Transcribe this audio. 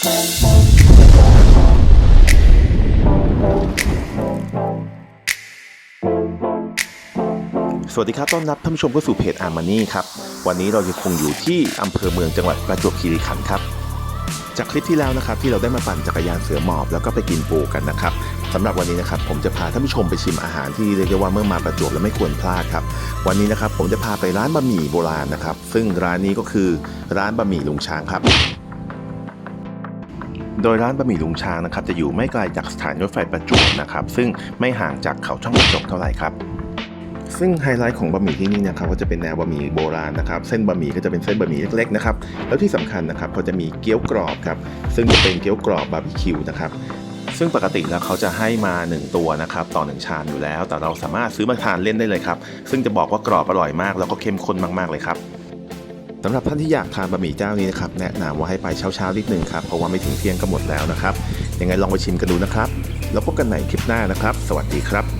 สวัสดีครับ ต้อนรับท่านผู้ชมเข้าสู่เพจอาร์มานี่ครับ วันนี้เรายังคงอยู่ที่อำเภอเมืองจังหวัดประจวบคีรีขันธ์ครับ จากคลิปที่แล้วนะครับที่เราได้มาปั่นจักรยานเสือหมอบแล้วก็ไปกินปูกันนะครับสำหรับวันนี้นะครับผมจะพาท่านผู้ชมไปชิมอาหารที่เรียกได้ว่าเมื่อมาประจวบแล้วไม่ควรพลาดครับ วันนี้นะครับผมจะพาไปร้านบะหมี่โบราณนะครับ ซึ่งร้านนี้ก็คือร้านบะหมี่ลุงช้างครับ โดยร้านบะหมี่ลุงช้างนะครับจะอยู่ไม่ไกลจากสถานีรถไฟประจวบนะครับซึ่งไม่ห่างจากเขาช่องกระจกเท่าไหร่ครับซึ่งไฮไลท์ของบะหมี่ที่นี่นะครับก็จะเป็นแนวบะหมี่โบราณนะครับเส้นบะหมี่ก็จะเป็นเส้นบะหมี่เล็กๆนะครับแล้วที่สำคัญนะครับเขาจะมีเกี๊ยวกรอบครับซึ่งจะเป็นเกี๊ยวกรอบบาร์บีคิวนะครับซึ่งปกติแล้วเขาจะให้มา 1 ตัวนะครับต่อ 1 ชามอยู่แล้ว แต่เราสามารถซื้อมาทานเล่นได้เลยครับซึ่งจะบอกว่ากรอบอร่อยมากแล้วก็เข้มข้นมากๆเลยครับ สำหรับท่านที่อยากทานบะหมี่เจ้านี้นะครับแนะนำว่าให้ไปเช้าๆนิดนึงครับเพราะว่าไม่ถึงเที่ยงก็หมดแล้วนะครับยังไงลองไปชิมกันดูนะครับ แล้วพบกันใหม่คลิปหน้านะครับ สวัสดีครับ